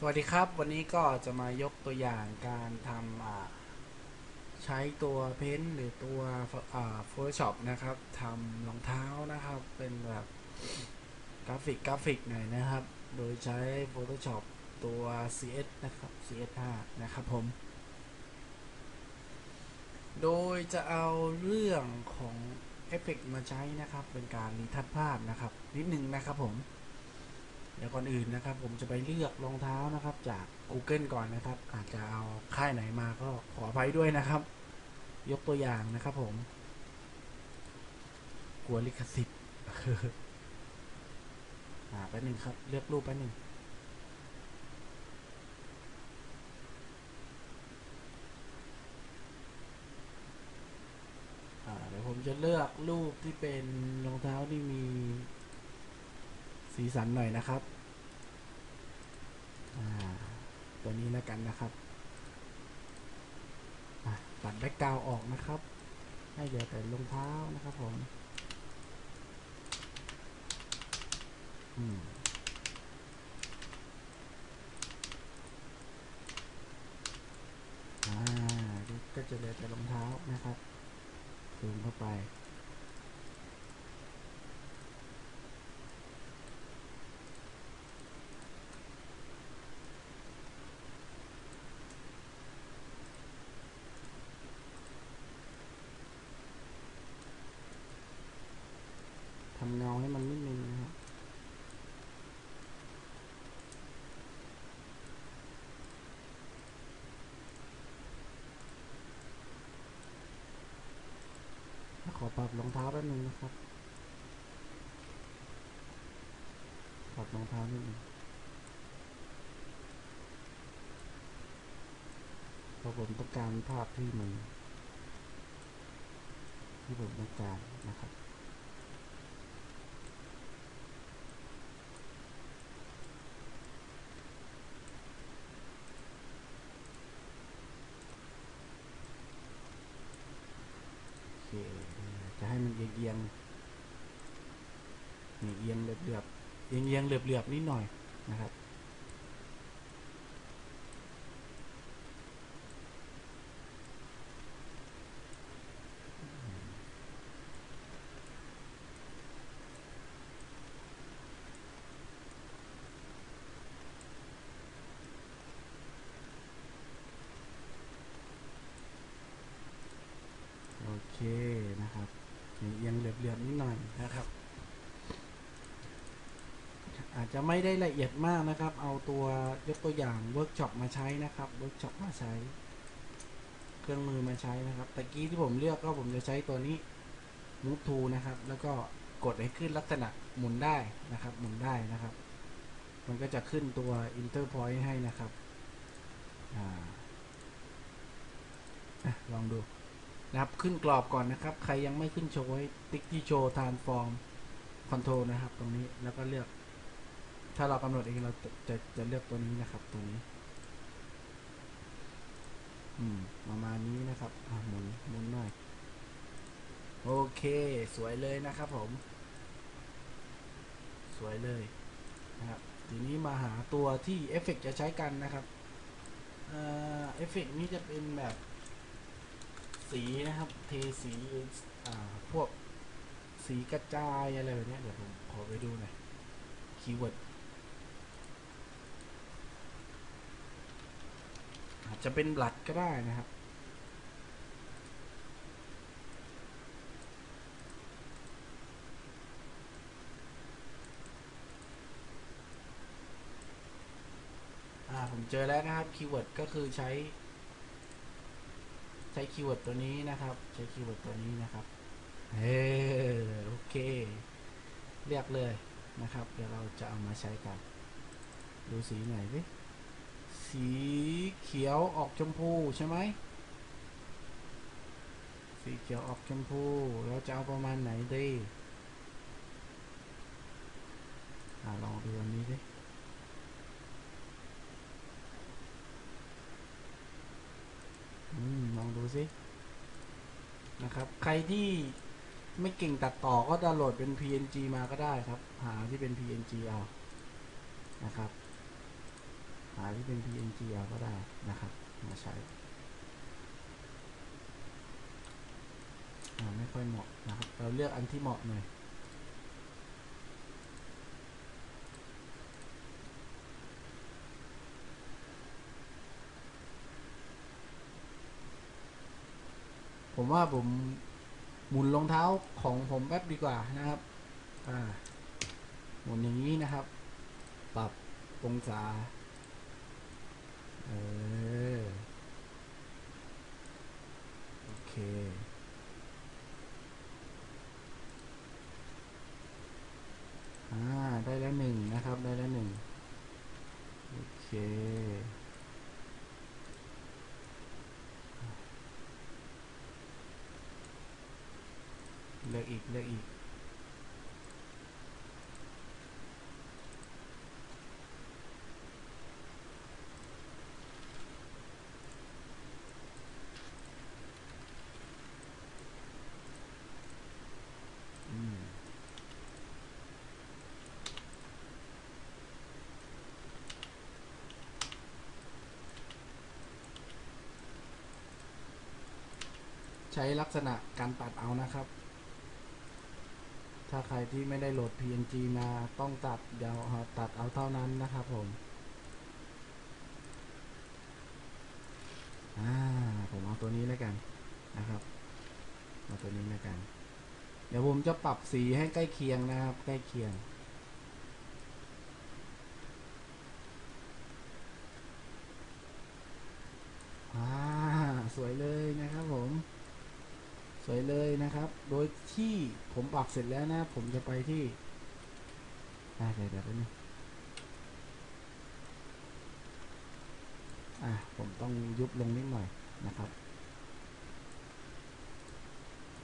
สวัสดีครับ วันนี้ก็จะมายกตัวอย่างการทำใช้ตัวเพ้นหรือตัวอ่า Photoshop นะครับทำรองเท้านะครับ เป็นแบบกราฟิกกราฟิกหน่อยนะครับ โดยใช้ Photoshop ตัว CS นะครับ CS5 นะครับผม โดยจะเอาเรื่องของเอฟเฟกมาใช้นะครับ เป็นการรีทัชภาพนะครับ นิดนึงนะครับผม เดี๋ยวก่อนอื่นนะครับ ผมจะไปเลือกรองเท้านะครับ จาก Google ก่อนนะครับ อาจจะเอาค่ายไหนมาก็ขออภัยด้วยนะครับ ยกตัวอย่างนะครับ ผม กลัวลิขสิทธิ์อ่าแป๊บหนึ่งครับ เลือกรูปแป๊บหนึงอ่าเดี๋ยวผมจะเลือกรูปที่เป็นรองเท้าที่มีสีสันหน่อยนะครับ อ่า ตัวนี้แล้วกันนะครับตัดแบ็กกราวออกนะครับ ให้เหลือแต่รองเท้านะครับผมอือก็จะเหลือแต่รองเท้านะครับซูมเข้าไป ทำเงาให้มันนิดนึงนะครับ ขอปรับรองเท้าแป๊บนึงนะครับ ปรับรองเท้านิดนึงเพราะผมต้องการภาพที่มัน ที่ผมต้องการนะครับ โอเค จะให้มันเอียงๆ นี่เอียงเหลือบๆเอียงๆเหลือบๆนิดหน่อยนะครับโอเคนะครับเอียงเหลือบๆนิดหน่อยนะครับ อาจจะไม่ได้ละเอียดมากนะครับ เอาตัวยกตัวอย่างเวิร์กช็อปมาใช้นะครับเวิร์กช็อปมาใช้ เครื่องมือมาใช้นะครับตะกี้ที่ผมเลือกก็ผมจะใช้ตัวนี้ move to นะครับ แล้วก็กดให้ขึ้นลักษณะหมุนได้นะครับ หมุนได้นะครับ มันก็จะขึ้นตัว inter point ให้นะครับอลองดูนะครับ ขึ้นกรอบก่อนนะครับ ใครยังไม่ขึ้นโชว์ติ๊กที่โชว์ทานฟอร์มคอนโทรลนะครับ ตรงนี้แล้วก็เลือก ถ้าเรากำหนดเองเราจะจะจะเลือกตัวนี้นะครับตัวนี้ อืม ประมาณนี้นะครับอะหมุนหมุนหน่อย โอเค สวยเลยนะครับผม สวยเลยนะครับ ทีนี้มาหาตัวที่เอฟเฟกต์จะใช้กันนะครับ เอ่อ เอฟเฟกต์นี้จะเป็นแบบสีนะครับ เทสีอ่าพวกสีกระจายอะไรแบบนี้เดี๋ยวผมขอไปดูหน่อยคีย์เวิร์ดอา จะเป็นบลัดก็ได้นะครับ ผมเจอแล้วนะครับคีย์เวิร์ดก็คือใช้ ใช้คีย์เวิร์ดตัวนี้นะครับ ใช้คีย์เวิร์ดตัวนี้นะครับเออโอเค เรียกเลยนะครับ เดี๋ยวเราจะเอามาใช้กัน ดูสีหน่อยสิ สีเขียวออกชมพูใช่ไหม สีเขียวออกชมพู เราจะเอาประมาณไหนดีอ่าลองดูอันนี้ดิอืมลองดูสินะครับ ใครที่ไม่เก่งตัดต่อก็ดาวน์โหลดเป็น PNG มาก็ได้ครับ หาที่เป็น PNG เอา นะครับ หาที่เป็น PNG เอาก็ได้นะครับ มาใช้ไม่ค่อยเหมาะนะครับ เราเลือกอันที่เหมาะหน่อยผมว่าผมหมุนรองเท้าของผมแป๊บดีกว่านะครับ อ่า หมุนอย่างนี้นะครับ ปรับองศา เออโอเค อ่า ได้แล้วหนึ่งนะครับ ได้แล้วหนึ่งโอเคเลือกอีกเลือกอีก อืม ใช้ลักษณะการตัดเอานะครับ ถ้าใครที่ไม่ได้โหลด PNG มาต้องตัดเดี๋ยวเอาตัดเอาเท่านั้นนะครับผมผมเอาตัวนี้แล้วกันนะครับเอาตัวนี้แล้วกัน เดี๋ยวผมจะปรับสีให้ใกล้เคียงนะครับ ใกล้เคียงสวยเลยนะครับผม วยเลยนะครับ โดยที่ผมปรับเสร็จแล้วนะ ผมจะไปที่อ่าเดี๋ยวเดี๋ยวแป๊บนึงอะผมต้องยุบลงนิดหน่อยนะครับ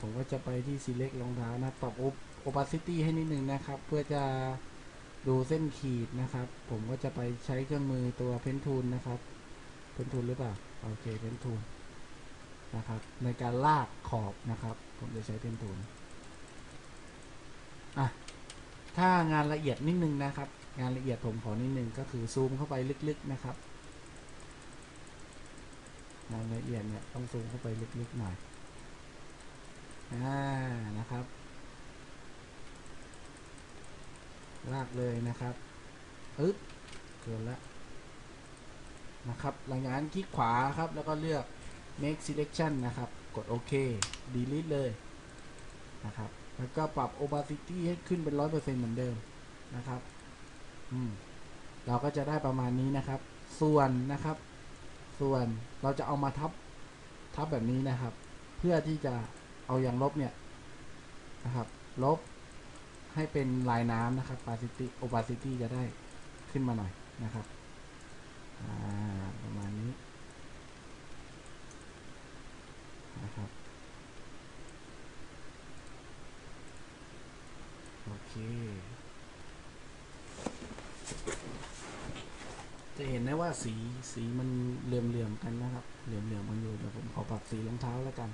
ผมก็จะไปที่ select รองเท้านะปรับ op- opacity ให้นิดนึงนะครับ เพื่อจะดูเส้นขีดนะครับ ผมก็จะไปใช้เครื่องมือตัว pen tool นะครับ pen tool หรือเปล่า โอเค pen tool นะครับ ในการลากขอบนะครับ ผมจะใช้เป็นตูนอะถ้างานละเอียดนิดนึงนะครับ งานละเอียดผมขอนิดนึงก็คือซูมเข้าไปลึกๆนะครับ งานละเอียดเนี่ยต้องซูมเข้าไปลึกๆหน่อยอ่านะครับลากเลยนะครับอึ๊บเกินละนะครับหลังจากนั้นคลิกขวาครับแล้วก็เลือก make selection นะครับ กดโอเค delete เลยนะครับ แล้วก็ปรับ opacity ให้ขึ้นเป็น 100%เหมือนเดิมนะครับอืมเราก็จะได้ประมาณนี้นะครับ ส่วนนะครับ ส่วนเราจะเอามาทับ ทับแบบนี้นะครับ เพื่อที่จะเอาอย่างลบเนี่ยนะครับ ลบให้เป็นลายน้ำนะครับ opacity opacity จะได้ขึ้นมาหน่อยนะครับ ประมาณนี้ นะครับ โอเค จะเห็นได้ว่าสีสีมันเหลื่อมๆกันนะครับ เหลื่อมๆกันอยู่เดี๋ยวผมขอปรับสีรองเท้าแล้วกัน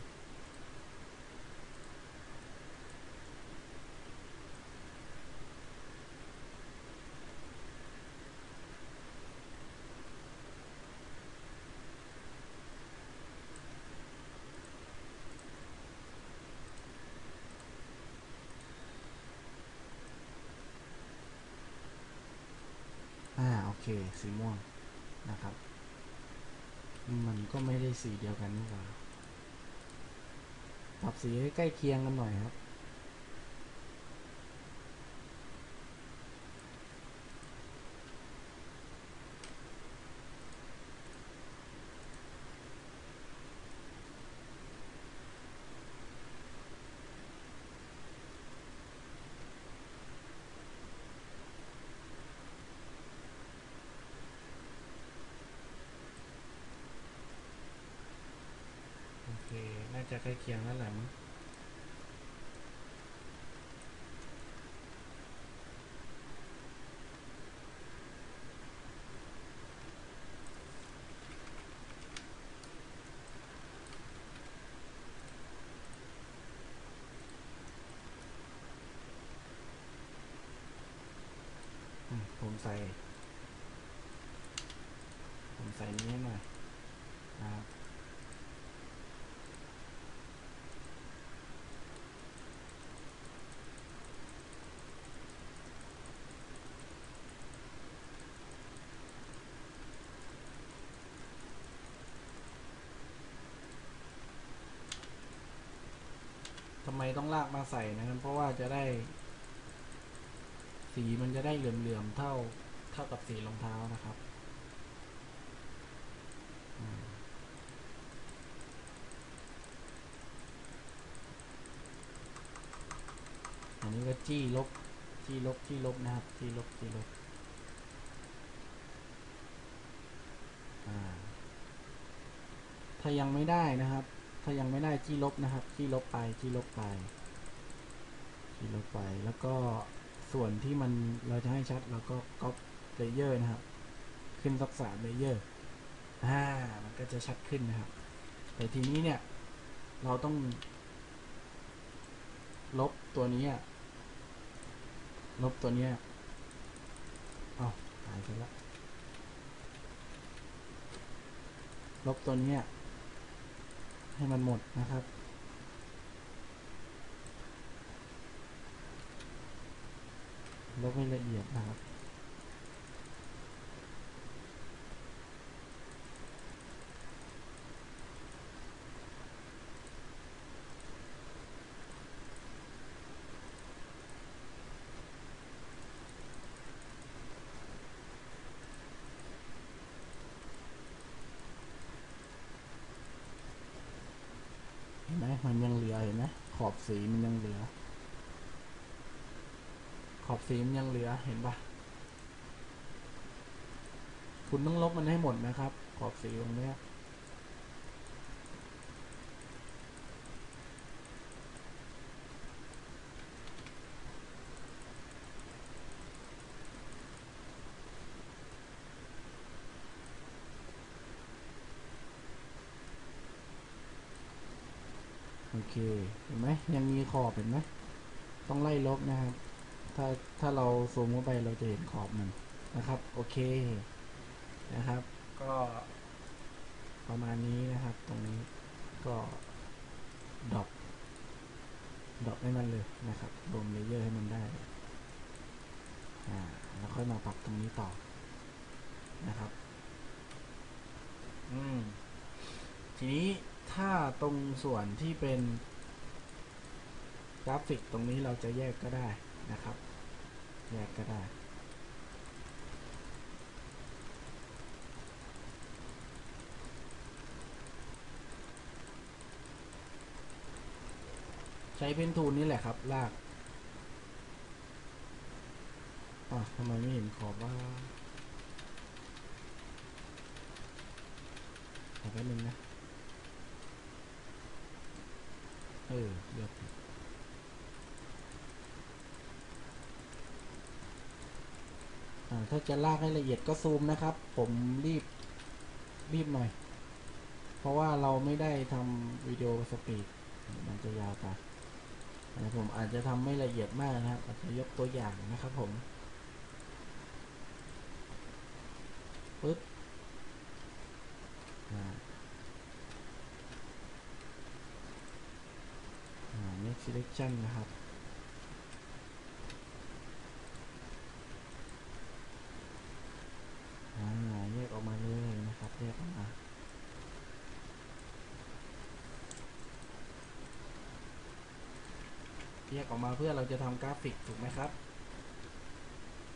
สีม่วงนะครับ มันก็ไม่ได้สีเดียวกันนี่หว่าปรับสีให้ใกล้เคียงกันหน่อยครับ ใกล้เคียงแล้วแหละมั้งผมใส่ ผมใส่นี้หน่อยนะครับ ไมต้องลากมาใส่นะครับ เพราะว่าจะได้ สีมันจะได้เหลื่อมๆเท่าเท่ากับสีรองเท้านะครับอันนี้ก็จี้ลบจี้ลบจี้ลบนะครับจี้ลบจี้ลบถ้ายังไม่ได้นะครับ ถ้ายังไม่ได้จี้ลบนะครับจี้ลบไปจี้ลบไปจี้ลบไป แล้วก็ส่วนที่มันเราจะให้ชัดเราก็ก๊อปเลเยอร์นะครับ ขึ้นสักสามเลเยอร์อ่ามันก็จะชัดขึ้นนะครับ แต่ทีนี้เนี่ย เราต้อง ลบตัวนี้ลบตัวนี้เอาหายไปและลบตัวนี้ ให้มันหมดนะครับ ลบให้ละเอียดนะครับ เห็นไหมมันยังเหลือเห็นไหมขอบ สีมันยังเหลือ ขอบสีมันยังเหลือเห็นปะคุณต้องลบมันให้หมดนะครับ ขอบสีตรงนี้ เค เห็นไหมยังมีขอบเห็นไหมต้องไล่ลบนะครับ ถ้าถ้าเราซูมเข้าไปเราจะเห็นขอบมันนะครับ โอเคนะครับ ก็ประมาณนี้นะครับ ตรงนี้ก็ดรอปดรอปให้มันเลยนะครับรวมเลเยอร์ให้มันได้อ่าแล้วค่อยมาปรับตรงนี้ต่อนะครับ อืม ทีนี้ ถ้าตรงส่วนที่เป็นกราฟิกตรงนี้เราจะแยกก็ได้นะครับ แยกก็ได้ใช้เพนทูลนี่แหละครับ ลากอะทำไมไม่เห็นขอบว่าขอแป๊บนึงนะ เออเลือกผิดถ้าจะลากให้ละเอียดก็ซูมนะครับ ผมรีบ รีบหน่อย เพราะว่าเราไม่ได้ทำวิดีโอสปีด มันจะยาวไปแต่ผมอาจจะทำไม่ละเอียดมากนะครับ อาจจะยกตัวอย่างนะครับผมปึ๊บอ่า อ่า next selection นะครับอ่าแยกออกมาเลยนะครับ แยกออกมาแยกออกมาเพื่อเราจะทำกราฟิกถูกไหมครับ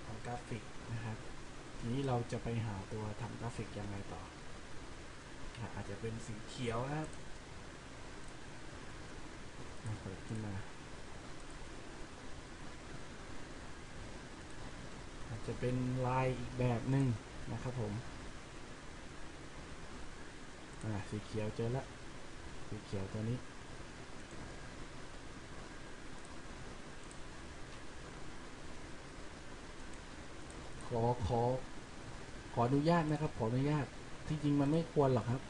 ทำกราฟิกนะครับนี้เราจะไปหาตัวทำกราฟิกยังไงต่ออะอาจจะเป็นสีเขียวนะครับอะเปิด ขึ้นมา อาจจะเป็นลายอีกแบบหนึ่งนะครับผม อ่า สีเขียวเจอละ สีเขียวตัวนี้ขอขอขออนุญาตนะครับ ขออนุญาตที่จริงมันไม่ควรหรอกครับ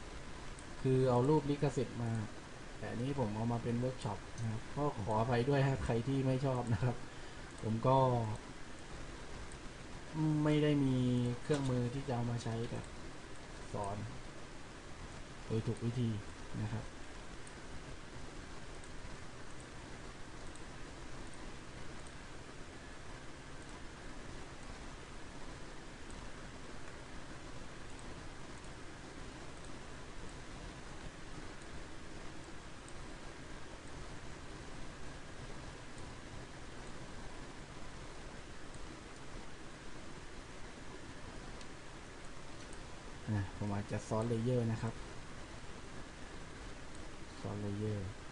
คือเอารูปลิขสิทธิ์มา แต่นี้ผมเอามาเป็นเวิร์กช็อปนะครับก็ขออภัยด้วยฮะใครที่ไม่ชอบนะครับ ผมก็ ไม่ได้มีเครื่องมือที่จะเอามาใช้แบบสอน โดยถูกวิธีนะครับ ผมอาจจะซ้อนเลเยอร์นะครับซ้อนเลเยอร์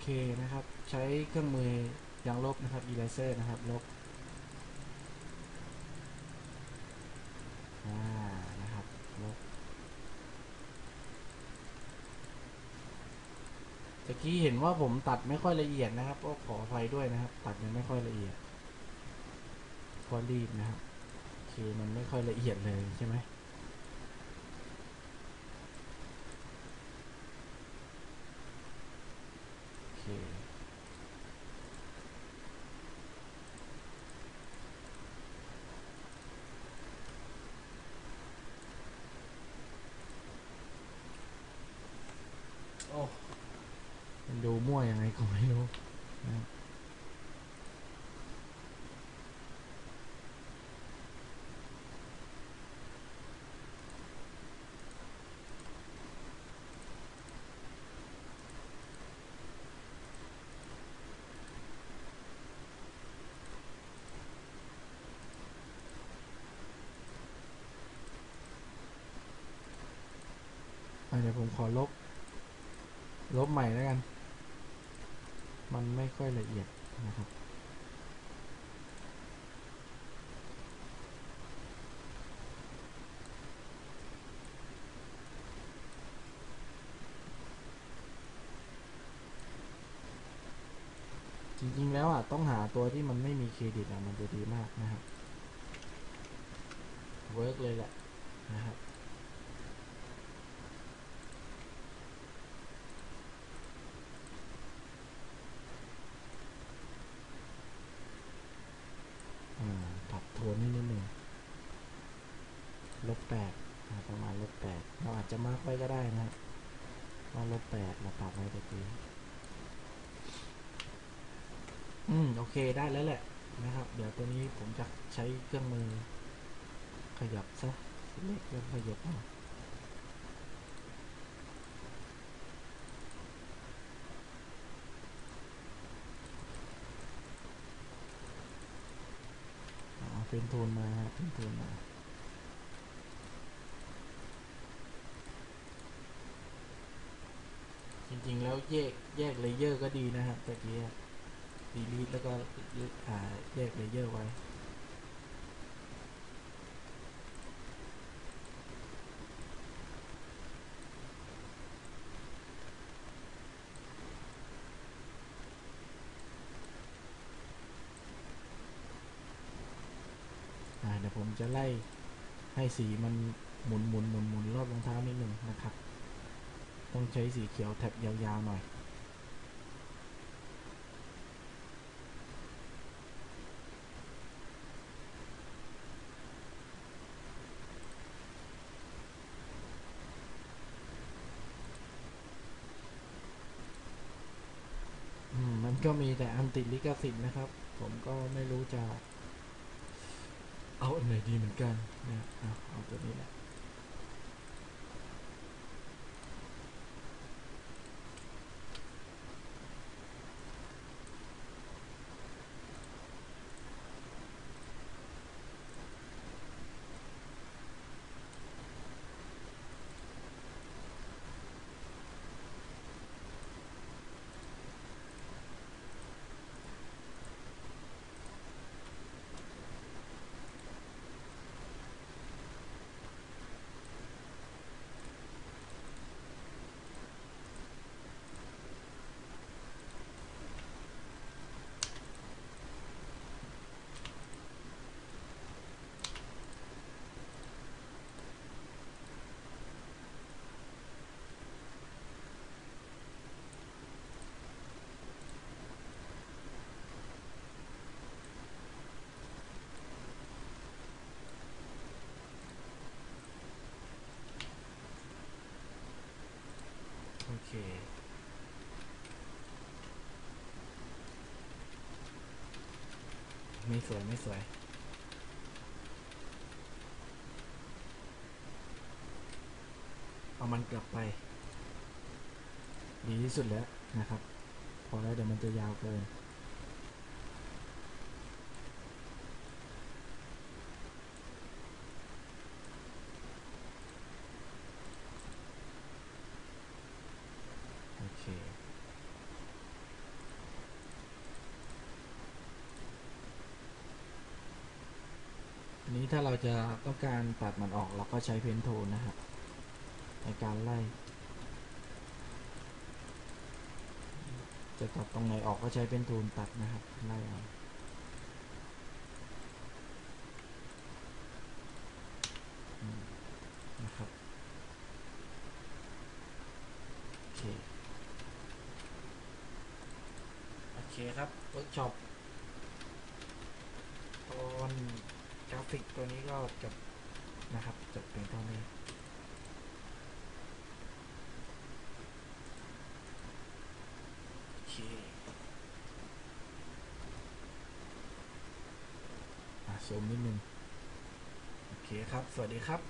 เคนะครับ ใช้เครื่องมือยางลบนะครับ eraser นะครับ ลบนะครับ ลบตะกี้เห็นว่าผมตัดไม่ค่อยละเอียดนะครับ ก็ขออภัยด้วยนะครับ ตัดยังไม่ค่อยละเอียดเพอรีบนะครับโอเคมันไม่ค่อยละเอียดเลยใช่ไหม โอเค โอ้มันดูมั่วยังไงก็ไม่รู้นะครับอะเดี๋ยวผมขอลบ ลบใหม่แล้วกัน มันไม่ค่อยละเอียดนะครับ จริงๆแล้วอะ ต้องหาตัวที่มันไม่มีเครดิตอะ มันจะดีมากนะครับ เวิร์กเลยแหละนะครับ อ่าปรับโทนให้นิดหนึ่งลบแปดอ่าประมาณลบแปดเราอาจจะมาก ไว้ก็ได้นะครับว่าลบแปดเราปรับไว้ตะกี้อืม โอเคได้แล้วแหละนะครับ เดี๋ยวตัวนี้ผมจะใช้เครื่องมือ ขยับซะเล็กแล้วขยับมาเอาเป็นโทนมาฮะเป็นโทนมา จริงๆ แยกแยกเลเยอร์ก็ดีนะครับตะกี้ดีลีทแล้วก็อ่าแยกเลเยอร์ไว้เดี๋ยวผมจะไล่ให้สีมันหมุนหมุนหมุนหมุนรอบรองเท้านิดหนึ่งนะครับ ต้องใช้สีเขียวแท็บยาวๆหน่อยมันก็มีแต่อันติดลิขสิทธิ์นะครับ ผมก็ไม่รู้จะ เอาอันไหนดีเหมือนกันเนี่ยเอาตัวนี้แหละ ไม่สวยไม่สวย เอามันกลับไป ดีที่สุดแล้วนะครับ พอแล้วเดี๋ยวมันจะยาวเกิน โอเค อันนี้ถ้าเรา จะต้องการตัดมันออกเราก็ใช้เพนโทนนะครับในการไล่ จะตัดตรงไหนออกก็ใช้เพนโทนตัดนะครับไล่เอาอืมนะครับโอเคโอเคครับเวิร์กช็อปตอนกรา ฟิกตัวนี้ก็จบนะครับ จบเพียงเท่านี้โอเคอะซูมนิดนึง โอเคครับ สวัสดีครับ